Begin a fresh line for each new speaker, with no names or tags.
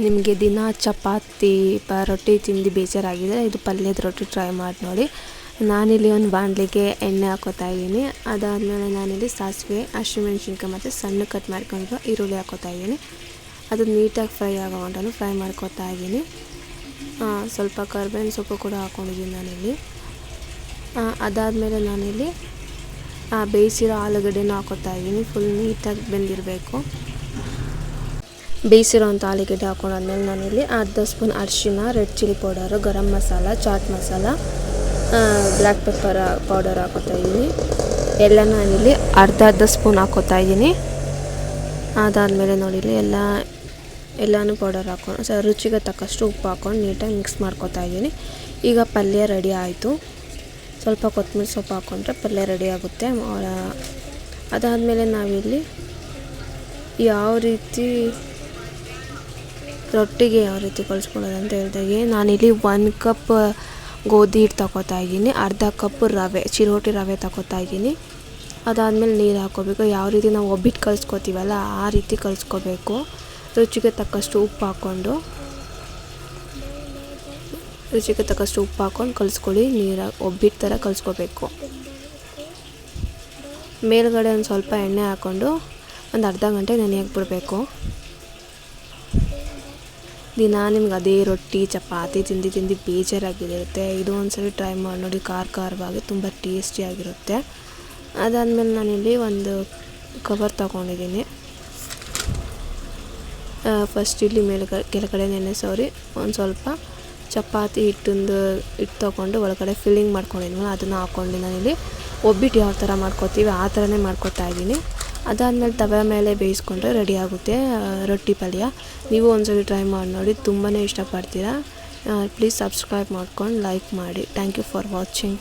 ನಿಮಗೆ ದಿನ ಚಪಾತಿ ಪ ರೊಟ್ಟಿ ತಿಂದು ಬೇಜಾರಾಗಿದ್ದರೆ ಇದು ಪಲ್ಯದ ರೊಟ್ಟಿ ಟ್ರೈ ಮಾಡಿ ನೋಡಿ. ನಾನಿಲ್ಲಿ ಒಂದು ಬಾಣಲಿಗೆ ಎಣ್ಣೆ ಹಾಕೋತಾ ಇದ್ದೀನಿ. ಅದಾದಮೇಲೆ ನಾನಿಲ್ಲಿ ಸಾಸಿವೆ ಹಸಿಮೆಣ್ಸಿನ್ಕಾಯಿ ಮತ್ತು ಸಣ್ಣ ಕಟ್ ಮಾಡ್ಕೊಂಡು ಈರುಳ್ಳಿ ಹಾಕೋತಾ ಇದ್ದೀನಿ. ಅದು ನೀಟಾಗಿ ಫ್ರೈ ಆಗೋ ಫ್ರೈ ಮಾಡ್ಕೋತಾ ಇದ್ದೀನಿ. ಸ್ವಲ್ಪ ಕರ್ಬೇವಿನ ಸೊಪ್ಪು ಕೂಡ ಹಾಕ್ಕೊಂಡಿದ್ದೀನಿ ನಾನಿಲ್ಲಿ. ಅದಾದಮೇಲೆ ನಾನಿಲ್ಲಿ ಬೇಯಿಸಿರೋ ಆಲೂಗಡ್ಡೆನೂ ಹಾಕೋತಾ ಇದ್ದೀನಿ. ಫುಲ್ ನೀಟಾಗಿ ಬೆಂದಿರಬೇಕು. ಬೇಯಿಸಿರೋಂಥ ಆಲೂಗಡ್ಡೆ ಹಾಕೊಂಡಾದ್ಮೇಲೆ ನಾನಿಲ್ಲಿ ಅರ್ಧ ಸ್ಪೂನ್ ಅರಿಶಿನ red chilli powder garam masala chaat masala black pepper powder ಹಾಕೋತಾ ಇದ್ದೀನಿ. ಎಲ್ಲ ನಾನಿಲ್ಲಿ ಅರ್ಧ ಅರ್ಧ ಸ್ಪೂನ್ ಹಾಕೋತಾ ಇದ್ದೀನಿ. ಅದಾದಮೇಲೆ ನೋಡಿಲ್ಲಿ ಎಲ್ಲ, ಎಲ್ಲನೂ ಪೌಡರ್ ಹಾಕೊಂಡು ಸ, ರುಚಿಗೆ ತಕ್ಕಷ್ಟು ಉಪ್ಪು ಹಾಕೊಂಡು ನೀಟಾಗಿ ಮಿಕ್ಸ್ ಮಾಡ್ಕೊತಾ ಇದ್ದೀನಿ. ಈಗ ಪಲ್ಯ ರೆಡಿ ಆಯಿತು. ಸ್ವಲ್ಪ ಕೊತ್ತಂಬರಿ ಸೊಪ್ಪು ಹಾಕ್ಕೊಂಡ್ರೆ ಪಲ್ಯ ರೆಡಿ ಆಗುತ್ತೆ. ಅದಾದಮೇಲೆ ನಾವಿಲ್ಲಿ ಯಾವ ರೀತಿ ರೊಟ್ಟಿಗೆ ಯಾವ ರೀತಿ ಕಲಿಸ್ಕೊಳ್ಳೋದು ಅಂತ ಹೇಳಿದಾಗೆ, ನಾನಿಲ್ಲಿ ಒಂದು ಕಪ್ ಗೋಧಿ ಹಿಟ್ಟು ತಗೋತಾ ಇದ್ದೀನಿ, ಅರ್ಧ ಕಪ್ ರವೆ, ಚಿರೋಟಿ ರವೆ ತಗೋತಾ ಇದ್ದೀನಿ. ಅದಾದಮೇಲೆ ನೀರು ಹಾಕ್ಕೋಬೇಕು. ಯಾವ ರೀತಿ ನಾವು ಒಬ್ಬಿಟ್ಟು ಕಲಿಸ್ಕೋತೀವಲ್ಲ ಆ ರೀತಿ ಕಲಿಸ್ಕೋಬೇಕು ರುಚಿಗೆ ತಕ್ಕಷ್ಟು ಉಪ್ಪು ಹಾಕ್ಕೊಂಡು, ರುಚಿಗೆ ತಕ್ಕಷ್ಟು ಉಪ್ಪು ಹಾಕ್ಕೊಂಡು ಕಲಿಸ್ಕೊಳ್ಳಿ ನೀರು ಒಬ್ಬಿಟ್ಟು ಥರ ಕಲಿಸ್ಕೋಬೇಕು ಮೇಲ್ಗಡೆ ಒಂದು ಸ್ವಲ್ಪ ಎಣ್ಣೆ ಹಾಕ್ಕೊಂಡು ಒಂದು ಅರ್ಧ ಗಂಟೆ ನೆನೆಯಕ್ಕೆ ಬಿಡಬೇಕು. ದಿನ ನಿಮ್ಗೆ ಅದೇ ರೊಟ್ಟಿ, ಚಪಾತಿ ತಿಂದು ತಿಂದು ಬೇಜಾರಾಗಿರುತ್ತೆ. ಇದು ಒಂದ್ಸರಿ ಟ್ರೈ ಮಾಡಿ ನೋಡಿ, ಖಾರ ಖಾರವಾಗಿ ತುಂಬ ಟೇಸ್ಟಿಯಾಗಿರುತ್ತೆ ಅದಾದಮೇಲೆ ನಾನಿಲ್ಲಿ ಒಂದು ಕವರ್ ತಗೊಂಡಿದ್ದೀನಿ. ಫಸ್ಟ್ ಇಲ್ಲಿ ಮೇಲೆ ಕೆಳಗಡೆ ನೆನೆಸೋರಿ ಒಂದು ಸ್ವಲ್ಪ ಚಪಾತಿ ಹಿಟ್ಟೊಂದು ಹಿಟ್ಟು ತೊಗೊಂಡು ಒಳಗಡೆ ಫಿಲ್ಲಿಂಗ್ ಮಾಡ್ಕೊಂಡಿದ್ವಿ ಅದನ್ನು ಹಾಕ್ಕೊಂಡು ನಾನಿಲ್ಲಿ. ಒಬ್ಬಿಟ್ಟು ಯಾವ ಥರ ಮಾಡ್ಕೊತೀವಿ, ಆ ಥರನೇ ಮಾಡ್ಕೊತಾ ಇದ್ದೀನಿ. ಅದಾದಮೇಲೆ ತವೆ ಮೇಲೆ ಬೇಯಿಸ್ಕೊಂಡ್ರೆ ರೆಡಿ ಆಗುತ್ತೆ ರೊಟ್ಟಿ ಪಲ್ಯ. ನೀವು ಒಂದ್ಸಲ ಟ್ರೈ ಮಾಡಿ ನೋಡಿ ತುಂಬಾ ಇಷ್ಟಪಡ್ತೀರಾ. ಪ್ಲೀಸ್ ಸಬ್ಸ್ಕ್ರೈಬ್ ಮಾಡ್ಕೊಂಡು ಲೈಕ್ ಮಾಡಿ. Thank you for watching.